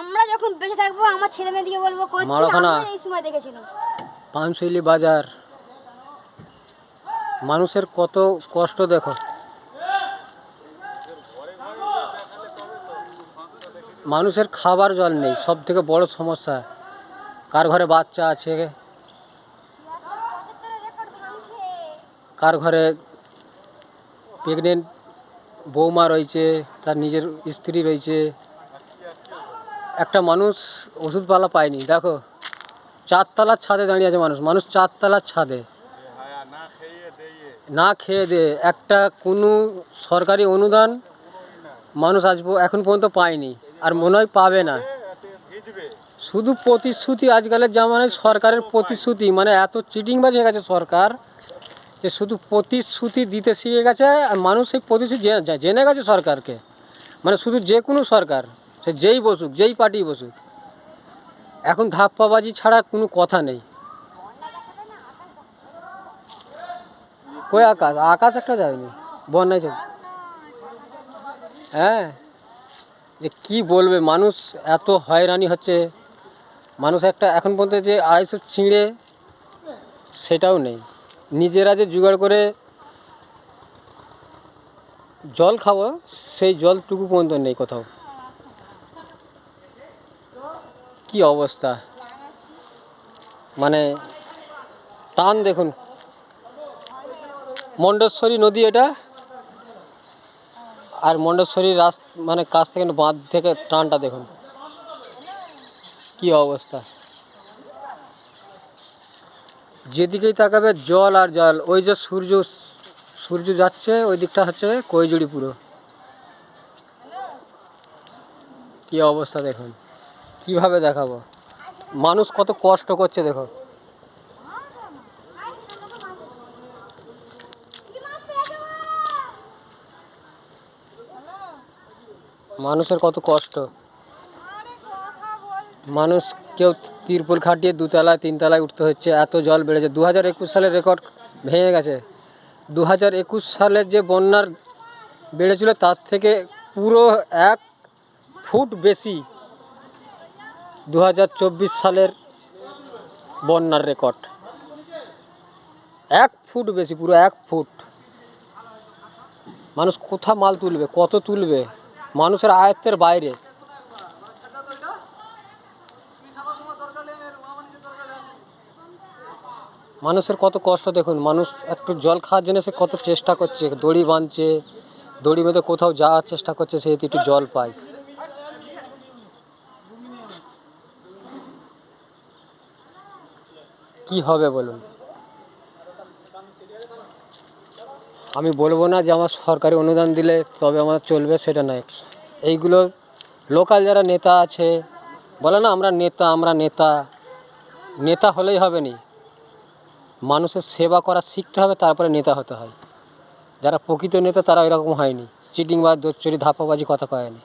আমরা যখন বেঁচে থাকব আমার ছেলে মেয়েদিকে বলব মারাখানা। এই সময় দেখেছিলাম। পানশৈলি বাজার। মানুষের কত কষ্ট দেখো। মানুষের খাবার জল নেই সব থেকে বড় সমস্যা। কার ঘরে বাচ্চা আছে? কার ঘরে প্রেগনেন্ট বৌমা রয়েছে তার নিজের স্ত্রী রয়েছে? একটা মানুষ ওষুধপালা পায়নি, দেখো। চারতলার ছাদে দাঁড়িয়ে আছে মানুষ মানুষ চারতলার ছাদে। না খেয়ে দে, একটা কোনো সরকারি অনুদান মানুষ প- এখন পর্যন্ত পায়নি, আর মনে হয় পাবে না। শুধু প্রতিশ্রুতি আজকালের জামানায় সরকারের প্রতিশ্রুতি মানে এত চিটিংবাজ হয়ে গেছে সরকার, যে শুধু প্রতিশ্রুতি দিতে শিখে গেছে, আর মানুষ সেই প্রতিশ্রুতি জেনে গেছে সরকারকে। মানে শুধু যে কোনো সরকার। সে যেই বসুক, যেই পার্টি বসুক, এখন ধাপ্পাবাজি ছাড়া কোনো কথা নেই। কই আকাশ? আকাশ একটা যায়নি, বন্যায় চল। হ্যাঁ যে কি বলবে? মানুষ এত হয়রানি হচ্ছে। মানুষ একটা এখন পর্যন্ত যে আড়াইশো ছিঁড়ে সেটাও নেই। নিজেরা যে জোগাড় করে জল খাব, সেই জলটুকু পর্যন্ত নেই কোথাও। কি অবস্থা? মানে টান দেখুন। মণ্ডেশ্বরী নদী এটা? আর মণ্ডেশ্বরী রাস মানে কাছ থেকে বাঁধ থেকে টানটা দেখুন। কি অবস্থা? যেদিকেই তাকাবে জল আর জল, ওই যে সূর্য সূর্য যাচ্ছে, ওই দিকটা হচ্ছে কৈজুড়ি পুরো কি অবস্থা দেখুন। কীভাবে দেখাবো? মানুষ কত কষ্ট করছে, দেখো। মানুষের কত কষ্ট। মানুষ কেউ তিরপল খাটিয়ে দুতলায়, তিনতলায় উঠতে হচ্ছে। এত জল বেড়েছে। দু হাজার একুশ সালের রেকর্ড ভেঙে গেছে। দু হাজার একুশ সালের যে বন্যার বেড়েছিল, তার থেকে পুরো এক ফুট বেশি দু হাজার চব্বিশ সালের বন্যার রেকর্ড। এক ফুট বেশি, পুরো এক ফুট। মানুষ কোথা মাল তুলবে, কত তুলবে? মানুষের আয়ত্তের বাইরে। মানুষের কত কষ্ট, দেখুন। মানুষ একটু জল খাওয়ার জন্য সে কত চেষ্টা করছে। দড়ি বাঁধছে, দড়ি বেঁধে কোথাও যাওয়ার চেষ্টা করছে, সে একটু জল পায়। কি হবে বলুন? আমি বলব না যে আমার সরকারি অনুদান দিলে তবে আমার চলবে, সেটা নয়। এইগুলো লোকাল যারা নেতা আছে, বলে না আমরা নেতা আমরা নেতা নেতা হলেই হবে নি। মানুষের সেবা করা শিখতে হবে, তারপরে নেতা হতে হয়। যারা প্রকৃত নেতা, তারা এরকম হয়নি। চিটিং বা দোচ্চুরি, ধাপ্পাবাজি কথা কয়নি